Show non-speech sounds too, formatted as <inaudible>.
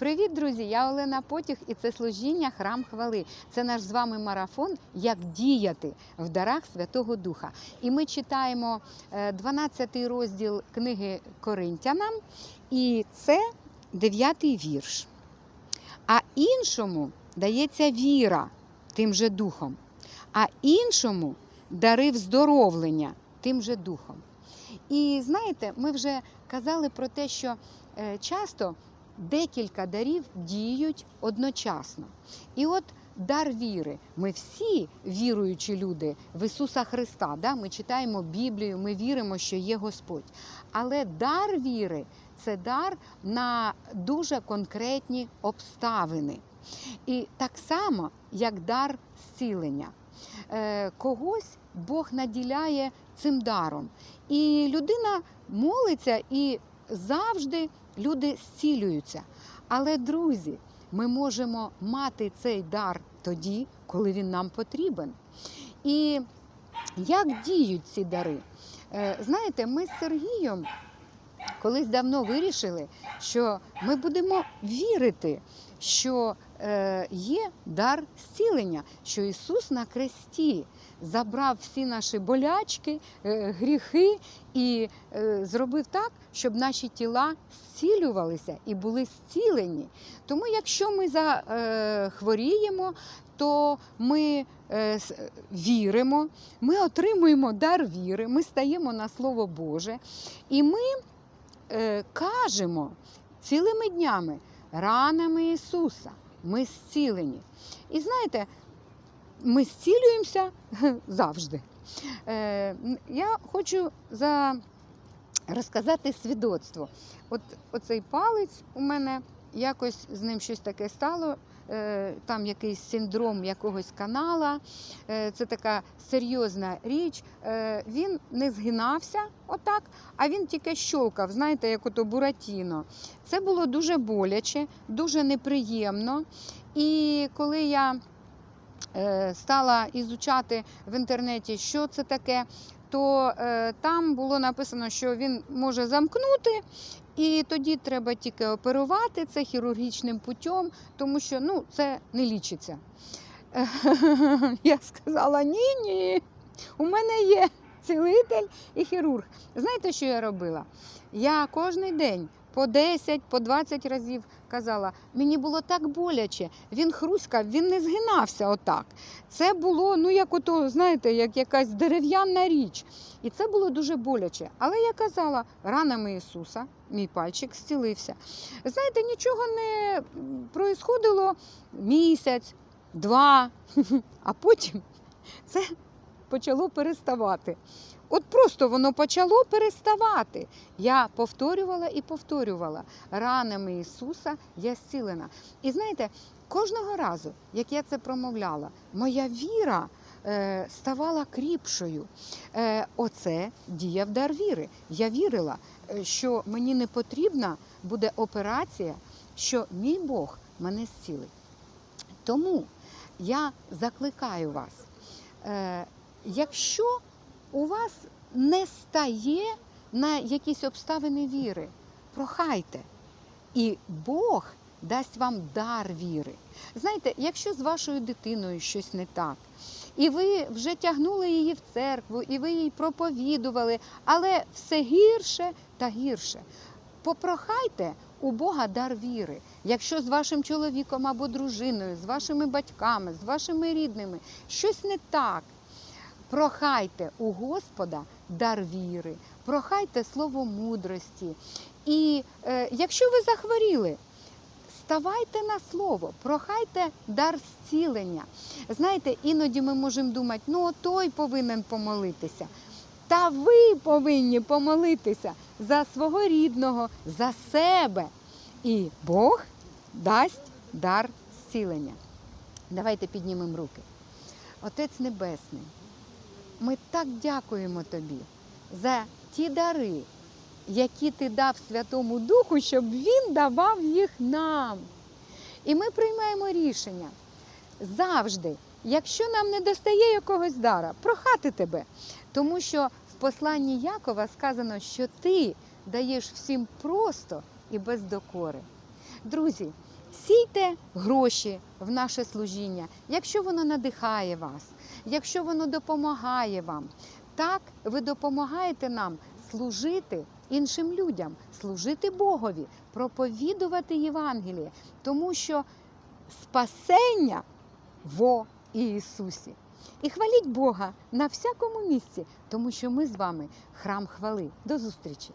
Привіт, друзі! Я Олена Потіх і це служіння Храм Хвали. Це наш з вами марафон Як діяти в дарах Святого Духа. І ми читаємо 12 розділ книги Коринтянам, і це 9 вірш. А іншому дається віра тим же духом, а іншому дари вздоровлення тим же духом. І знаєте, ми вже казали про те, що е, часто декілька дарів діють одночасно. І от дар віри. Ми всі віруючі люди в Ісуса Христа. Да? Ми читаємо Біблію, ми віримо, що є Господь. Але дар віри це дар на дуже конкретні обставини. І так само, як дар зцілення. Е, Когось Бог наділяє цим даром. І людина молиться і завжди люди зцілюються. Але, друзі, ми можемо мати цей дар тоді, коли він нам потрібен. І як діють ці дари? Е, Знаєте, ми з Сергієм колись давно вирішили, що ми будемо вірити, що е, є дар зцілення, що Ісус на кресті забрав всі наші болячки, е, гріхи і е, зробив так, щоб наші тіла зцілювалися і були зцілені. Тому, якщо ми захворіємо, то ми віримо, ми отримуємо дар віри, ми стаємо на Слово Боже, і ми е, кажемо цілими днями ранами Ісуса. Ми зцілені. І знаєте, ми зцілюємося <laughs> завжди. Е, я хочу за... розказати свідоцтво. От оцей палець у мене якось з ним щось таке стало. Е, Там якийсь синдром якогось канала, е, це така серйозна річ. Е, Він не згинався отак, а він тільки щолкав, знаєте, як ото буратіно. Це було дуже боляче, дуже неприємно. І коли я стала ізучати в інтернеті, що це таке, то е, там було написано, що він може замкнути, і тоді треба тільки оперувати це хірургічним путем, тому що ну, це не лічиться. <laughs> Я сказала: ні, ні, у мене є цілитель і хірург. Знаєте, що я робила? Я кожен день по 10, по 20 разів казала, мені було так боляче, він хруськав, він не згинався отак. Це було, ну як ото, знаєте, як якась дерев'яна річ. І це було дуже боляче. Але я казала, ранами Ісуса, мій пальчик зцілився. Знаєте, нічого не м, происходило місяць, два, <laughs> а потім це почало переставати. От просто воно почало переставати. Я повторювала і повторювала. Ранами Ісуса я зцілена. І знаєте, кожного разу, як я це промовляла, моя віра е, ставала кріпшою. Е, оце діяв дар віри. Я вірила, е, що мені не потрібна буде операція, що мій Бог мене зцілить. Тому я закликаю вас, е, якщо у вас не стає на якісь обставини віри, прохайте. І Бог дасть вам дар віри. Знаєте, якщо з вашою дитиною щось не так, і ви вже тягнули її в церкву, і ви їй проповідували, але все гірше та гірше. Попрохайте у Бога дар віри. Якщо з вашим чоловіком або дружиною, з вашими батьками, з вашими рідними щось не так, прохайте у Господа дар віри, прохайте слово мудрості. І е, якщо ви захворіли, ставайте на слово, прохайте дар зцілення. Знаєте, іноді ми можемо думати, ну той повинен помолитися. Та ви повинні помолитися за свого рідного, за себе. І Бог дасть дар зцілення. Давайте піднімемо руки. Отець Небесний, ми так дякуємо Тобі за ті дари, які ти дав Святому Духу, щоб Він давав їх нам. І ми приймаємо рішення завжди, якщо нам не достає якогось дара, прохати тебе. Тому що в посланні Якова сказано, що ти даєш всім просто і без докори. Друзі, сійте гроші в наше служіння, якщо воно надихає вас, якщо воно допомагає вам. Так ви допомагаєте нам служити іншим людям, служити Богові, проповідувати Євангеліє, тому що спасення во Ісусі. І хваліть Бога на всякому місці, тому що ми з вами храм хвали. До зустрічі!